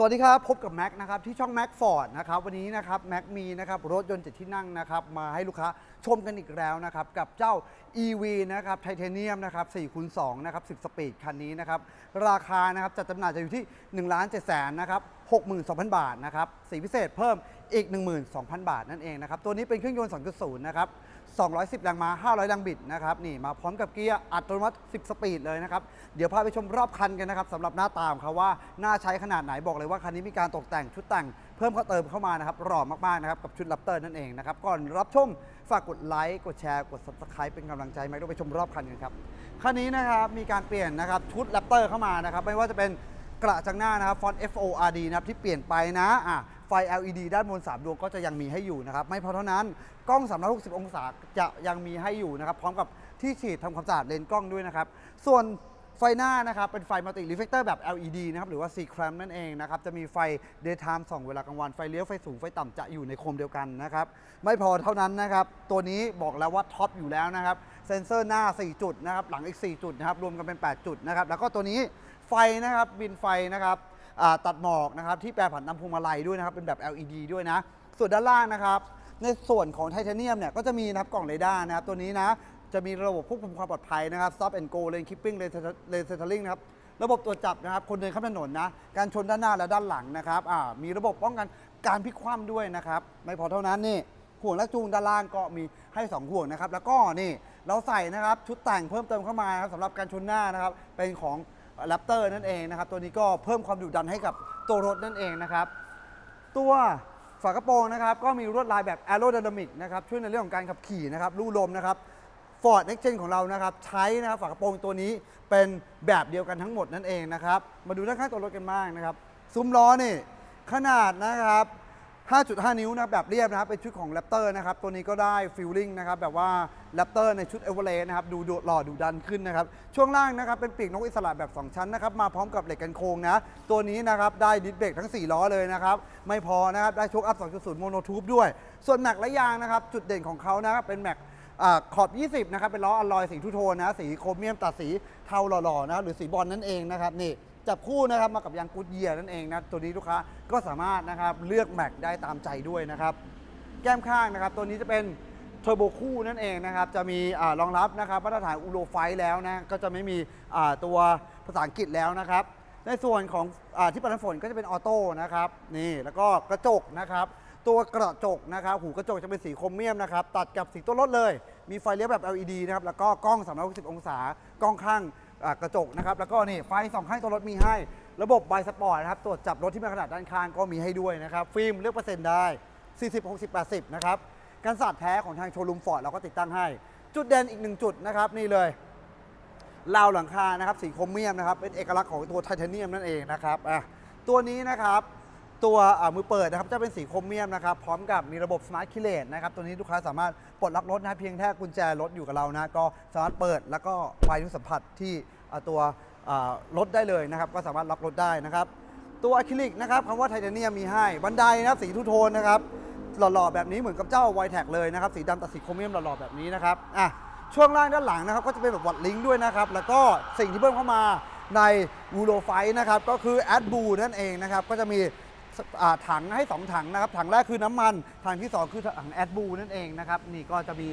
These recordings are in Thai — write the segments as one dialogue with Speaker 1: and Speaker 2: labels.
Speaker 1: สวัสดีครับ พบกับแม็กนะครับที่ช่องแม็กฟอร์ดนะครับวันนี้นะครับแม็กมีนะครับรถยนต์เจ็ดที่นั่งนะครับมาให้ลูกค้าชมกันอีกแล้วนะครับกับเจ้า EV นะครับไทเทเนียมนะครับ4คูณ2นะครับ10 สปีดคันนี้นะครับราคานะครับจัดจำหน่ายจะอยู่ที่1ล้าน7แสนนะครับ62,000 บาทนะครับสีพิเศษเพิ่มอีก 12,000 บาทนั่นเองนะครับตัวนี้เป็นเครื่องยนต์ 2.0 นะครับ 210 แรงม้า 500 แรงบิดนะครับ นี่มาพร้อมกับเกียร์อัตโนมัติ 10 สปีดเลยนะครับ เดี๋ยวพาไปชมรอบคันกันนะครับสำหรับหน้าตาของเขาว่าน่าใช้ขนาดไหนบอกเลยว่าคันนี้มีการตกแต่งชุดแต่งเพิ่มเข้าเติมเข้ามานะครับหล่อมากๆนะครับกับชุดลับเตอร์นั่นเองนะครับ ก่อนรับชมฝากกดไลค์กดแชร์กด subscribe เป็นกำลังใจแม็กซ์ด้วยไปชมรอบคันกันครับคันนี้นะครับมีการเปลี่ยนนะครับชุดลับเตอร์เข้ามานะครับไม่ว่าจะเป็นกระจังหน้านะครับฟอนต์ FORD นะครับที่เปลี่ยนไปนะอะ ไฟ LED ด้านบน 3 ดวงก็จะยังมีให้อยู่นะครับ ไม่พอเท่านั้นกล้อง 360 องศาจะยังมีให้อยู่นะครับ พร้อมกับที่ฉีดทำความสะอาดเลนส์กล้องด้วยนะครับ ส่วนไฟหน้านะครับเป็นไฟมัลติรีเฟกเตอร์แบบ LED นะครับหรือว่า C clamp นั่นเองนะครับจะมีไฟ daytime ส่องเวลากลางวันไฟเลี้ยวไฟสูงไฟต่ำจะอยู่ในโคมเดียวกันนะครับไม่พอเท่านั้นนะครับตัวนี้บอกแล้วว่าท็อปอยู่แล้วนะครับเซนเซอร์หน้า 4 จุดนะครับหลังอีก 4 จุดนะครับรวมกันเป็น 8 จุดนะครับแล้วก็ตัวนี้ไฟนะครับบินไฟนะครับ ตัดหมอกนะครับที่แปรผันนำพวงมาลัยด้วยนะครับเป็นแบบ LED ด้วยนะ ส่วนด้านล่างนะครับในส่วนของไทเทเนียมเนี่ยก็จะมีนะครับกล่องเรดาร์นะครับตัวนี้นะจะมีระบบควบคุมความปลอดภัยนะครับ stop and go lane keeping lane lane centering นะครับระบบตรวจจับนะครับคนเดินข้ามถนนนะการชนด้านหน้าและด้านหลังนะครับมีระบบป้องกันการพลิกคว่ำด้วยนะครับไม่พอเท่านั้นนี่ห่วงและจูงด้านล่างก็มีให้ 2 ห่วงนะครับ แล้วก็นี่เราใส่นะครับชุดแต่งเพิ่มเติมเข้ามาครับสำหรับการชนหน้านะครับเป็นของ แรปเตอร์นั่นเองนะครับ ตัวนี้ก็เพิ่มความดุดันให้กับตัวรถนั่นเองนะครับ ตัวฝากระโปรงนะครับ ก็มีลวดลายแบบ aerodynamic นะครับ ช่วยในเรื่องของการขับขี่นะครับลู่ลมนะครับ Ford Next Gen ของเรานะครับ ใช้นะครับฝากระโปรงตัวนี้เป็นแบบเดียวกันทั้งหมดนั่นเองนะครับ มาดูด้านข้างตัวรถกันบ้างนะครับ ซุ้มล้อนี่ ขนาดนะครับ 5.5 นิ้วนะครับแบบเรียบนะครับเป็นชุดของ Raptor นะครับ ตัวนี้ก็ได้ฟิลลิ่งนะครับแบบว่า Raptor ในชุด e v e r e s t นะครับดูดูหล่อดูดันขึ้นนะครับ ช่วงล่างนะครับเป็นปีกนกอิสระแบบ 2 ชั้นนะครับ มาพร้อมกับเหล็กกันโค้งนะ ตัวนี้นะครับได้ดิสเบรกทั้ง 4 ล้อเลยนะครับ ไม่พอนะครับ ได้โชคอัพ 2.0 โมโนทูบด้วย ส่วนแม็กและยางนะครับ จุดเด่นของเขานะครับเป็นแม็กขอบ 20 นะครับเป็นล้ออลลอยสีทูโทนนะสีโครเมียมตัดสีเทาหล่อๆนะหรือสีบอลนั่นเองนะครับนี่ จับคู่นะครับมากับยางกูดเยียนั่นเองนะตัวนี้ลูกค้าก็สามารถนะครับเลือกแม็กได้ตามใจด้วยนะครับ แก้มข้างนะครับ ตัวนี้จะเป็นเทอร์โบคู่นั่นเองนะครับ จะมีอรองรับนะครับมาตรฐานอูโรไฟแล้วนะ ก็จะไม่มีตัวภาษาอังกฤษแล้วนะครับ ในส่วนของอที่ปัดน้ำฝนก็จะเป็นออโต้นะครับนี่แล้วก็กระจกนะครับ ตัวกระจกนะครับ หูกระจกจะเป็นสีโครเมียมนะครับ ตัดกับสีตัวรถเลย มีไฟเลี้ยวแบบ LED นะครับแล้วก็กล้อง 360 องศากล้องข้าง กระจกนะครับ แล้วก็นี่ไฟสองข้างตัวรถมีให้ ระบบไบสปอร์ตนะครับตรวจจับรถที่มีขนาดด้านข้างก็มีให้ด้วยนะครับ ฟิล์มเลือกเปอร์เซ็นต์ได้ 40 60 80 นะครับ กันสาดแท้ของทางโชว์รูมฟอร์ดเราก็ติดตั้งให้ จุดเด่นอีกหนึ่งจุดนะครับนี่เลยราวหลังคานะครับสีโครเมียมนะครับเป็นเอกลักษณ์ของตัวไทเทเนียมนั่นเองนะครับอะตัวนี้นะครับ ตัวมือเปิดนะครับจะเป็นสีโครเมียมนะครับพร้อมกับมีระบบสมาร์ทคิเลตนะครับตัวนี้ลูกค้าสามารถปลดล็อกรถนะเพียงแค่กุญแจรถอยู่กับเรานะก็สามารถเปิดแล้วก็ไฟทุกสัมผัสที่ตัวรถได้เลยนะครับก็สามารถล็อกรถได้นะครับตัวอะคริลิกนะครับคำว่าไทเทเนียมมีให้บันไดนะครับสีทูโทนนะครับหล่อๆแบบนี้เหมือนกับเจ้าไวแท็กเลยนะครับสีดำตัดสีโครเมียมหล่อๆแบบนี้นะครับอะช่วงล่างด้านหลังนะครับก็จะเป็นแบบวัดลิงก์ด้วยนะครับแล้วก็สิ่งที่เพิ่มเข้ามาในวูโรไฟนะครับก็คือแอดบูนั่นเองนะครับก็จะมี ถังให้ 2 ถังนะครับ ถังแรกคือน้ำมัน ถังที่ 2 คือถังแอดบูนั่นเองนะครับ นี่ก็จะมี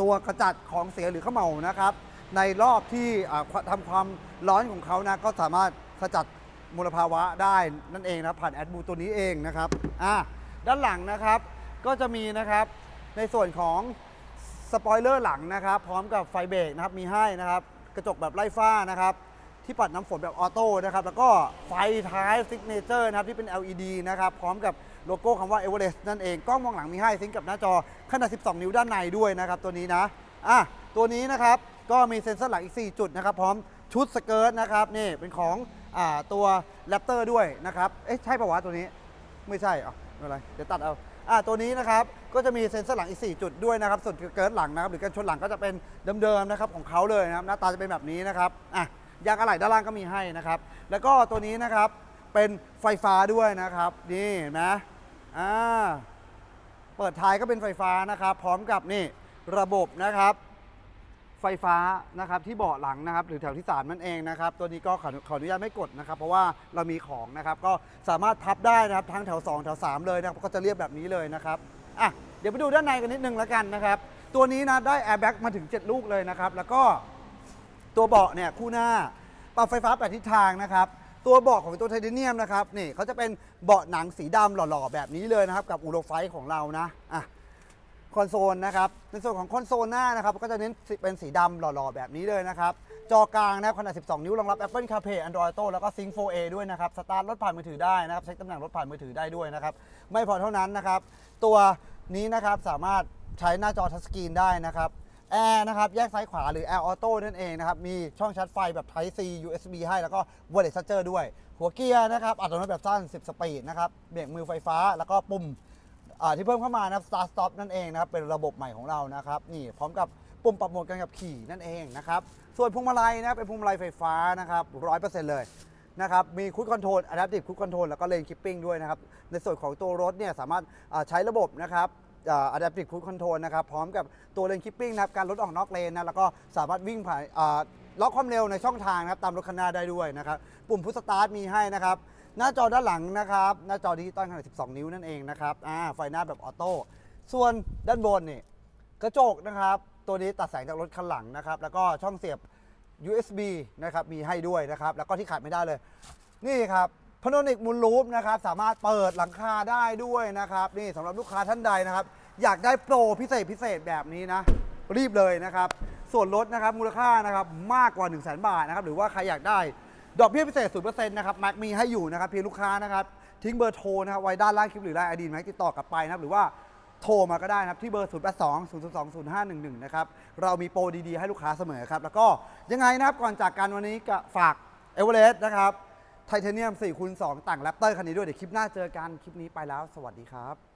Speaker 1: ตัวกระจัดของเสียหรือข้าวเหมานะครับ ในรอบที่อ่าทำความร้อนของเขานะก็สามารถขจัดมลภาวะได้นั่นเองนะผ่านแอดบูตัวนี้เองนะครับอะด้านหลังนะครับก็จะมีนะครับในส่วนของสปอยเลอร์หลังนะครับ พร้อมกับไฟเบรกนะครับมีให้นะครับ กระจกแบบไล่ฟ้านะครับ ที่ปัดน้ำฝนแบบออโต้นะครับ แล้วก็ไฟท้ายซิกเนเจอร์นะครับที่เป็น LED นะครับ พร้อมกับโลโก้คำว่า Everest นั่นเอง กล้องมองหลังมีให้ซิงก์กับหน้าจอขนาด 12 นิ้วด้านในด้วยนะครับตัวนี้นะ อะ ตัวนี้นะครับ ก็มีเซ็นเซอร์หลังอีก 4 จุดนะครับ พร้อมชุดสเกิร์ตนะครับ นี่เป็นของอ่าตัวแรปเตอร์ด้วยนะครับ เอ๊ะ ใช่ปะวะตัวนี้ ไม่ใช่อะไม่เป็นไร เดี๋ยวตัดเอาอ่าตัวนี้นะครับ ก็จะมีเซ็นเซอร์หลังอีก 4 จุดด้วยนะครับ ส่วนเกิร์ตหลังนะครับ หรือการชนหลังก็จะเป็นเดิมๆนะครับของเขาเลยนะครับ หน้าตาจะเป็นแบบนี้นะครับ อะ ยางอะไหล่ด้านล่างก็มีให้นะครับ แล้วก็ตัวนี้นะครับเป็นไฟฟ้าด้วยนะครับนี่เห็นะอ่าเปิดท้ายก็เป็นไฟฟ้านะครับ พร้อมกับนี่ระบบนะครับ ไฟฟ้านะครับที่เบาะหลังนะครับ หรือแถวที่สามนั่นเองนะครับ ตัวนี้ก็ขอขออนุญาตไม่กดนะครับ เพราะว่าเรามีของนะครับ ก็สามารถพับได้นะครับทั้งแถว 2 แถว 3 เลยนะครับก็จะเรียบแบบนี้เลยนะครับอะเดี๋ยวไปดูด้านในกันนิดนึงแล้วกันนะครับ ตัวนี้นะได้แอร์แบ็กมาถึง 7 ลูกเลยนะครับ แล้วก็ ตัวเบาะเนี่ยคู่หน้าปรับไฟฟ้าแปดทิศทางนะครับ ตัวเบาะของตัวไทเทเนียมนะครับนี่เขาจะเป็นเบาะหนังสีดำหล่อๆ แบบนี้เลยนะครับ กับอูโรไฟของเรานะอะคอนโซลนะครับในส่วนของคอนโซลหน้านะครับก็จะเน้นเป็นสีดำหล่อๆ แบบนี้เลยนะครับ จอกลางนะครับขนาด 12 นิ้วรองรับ Apple CarPlay Android Auto แล้วก็ Sync 4A ด้วยนะครับสตาร์ทรถผ่านมือถือได้นะครับเช็คตำแหน่งรถผ่านมือถือได้ด้วยนะครับ ไม่พอเท่านั้นนะครับ ตัวนี้นะครับสามารถใช้หน้าจอทัชสกรีนได้นะครับ แอร์นะครับแยกซ้ายขวาหรือ Air Auto นั่นเองนะครับ มีช่องชาร์จไฟแบบ Type C USB ให้แล้วก็ Wireless Charger ด้วย หัวเกียร์นะครับ อัตโนมัติแบบสั้น 10 สปีดนะครับเบรกมือไฟฟ้าแล้วก็ปุ่มที่เพิ่มเข้ามานะครับ Start Stop นั่นเองนะครับ เป็นระบบใหม่ของเรานะครับ นี่พร้อมกับปุ่มปรับโหมดการขับขี่นั่นเองนะครับ ส่วนพวงมาลัยนะครับเป็นพวงมาลัยไฟฟ้านะครับร้อยเปอร์เซ็นต์เลยนะครับ มีคุ i คอนโทรล Adaptive Cruise Control แล้วก็ Lane Keeping ด้วยนะครับ ในส่วนของตัวรถเนี่ยสามารถใช้ระบบนะครับ Adaptive Cruise Control นะครับ พร้อมกับตัว Lane Keeping นะครับ การลดออกนอกเลนนะ แล้วก็สามารถวิ่งผ่านล็อกความเร็วในช่องทางนะครับ ตามรถคันหน้าได้ด้วยนะครับ ปุ่มพุชสตาร์ทมีให้นะครับ หน้าจอด้านหลังนะครับ หน้าจอดิจิตอลขนาด 12 นิ้วนั่นเองนะครับอ่าไฟหน้าแบบออโต้ ส่วนด้านบนนี่กระจกนะครับ ตัวนี้ตัดแสงจากรถคันหลังนะครับ แล้วก็ช่องเสียบ USB นะครับ มีให้ด้วยนะครับ แล้วก็ที่ขาดไม่ได้เลย นี่ครับ พนนิกมูลลูปนะครับ สามารถเปิดหลังคาได้ด้วยนะครับ นี่สำหรับลูกค้าท่านใดนะครับ อยากได้โปรพิเศษพิเศษแบบนี้นะ รีบเลยนะครับ ส่วนลดนะครับมูลค่านะครับมากกว่า 1 0 0 0 0แบาทนะครับ หรือว่าใครอยากได้ดอกเบี้ยพิเศษ 0%นะครับแม็กมีให้อยู่นะครับเพียงลูกค้านะครับ ทิ้งเบอร์โทรนะครับไว้ด้านล่างคลิปหรือไลน์ไอดีแม็กติดต่อกลับไปนะครับ หรือว่าโทรมาก็ได้นะครับ ที่เบอร์ 0 8 2 0 2 0 5 1 1 นะครับ เรามีโปรดีๆ ให้ลูกค้าเสมอครับ แล้วก็ยังไงนะครับ ก่อนจากกันวันนี้ก็ฝากเอเวอเรสต์นะครับ ไทเทเนียม4คูณ2ต่างแรปเตอร์คันนี้ด้วย เดี๋ยวคลิปหน้าเจอกัน คลิปนี้ไปแล้ว สวัสดีครับ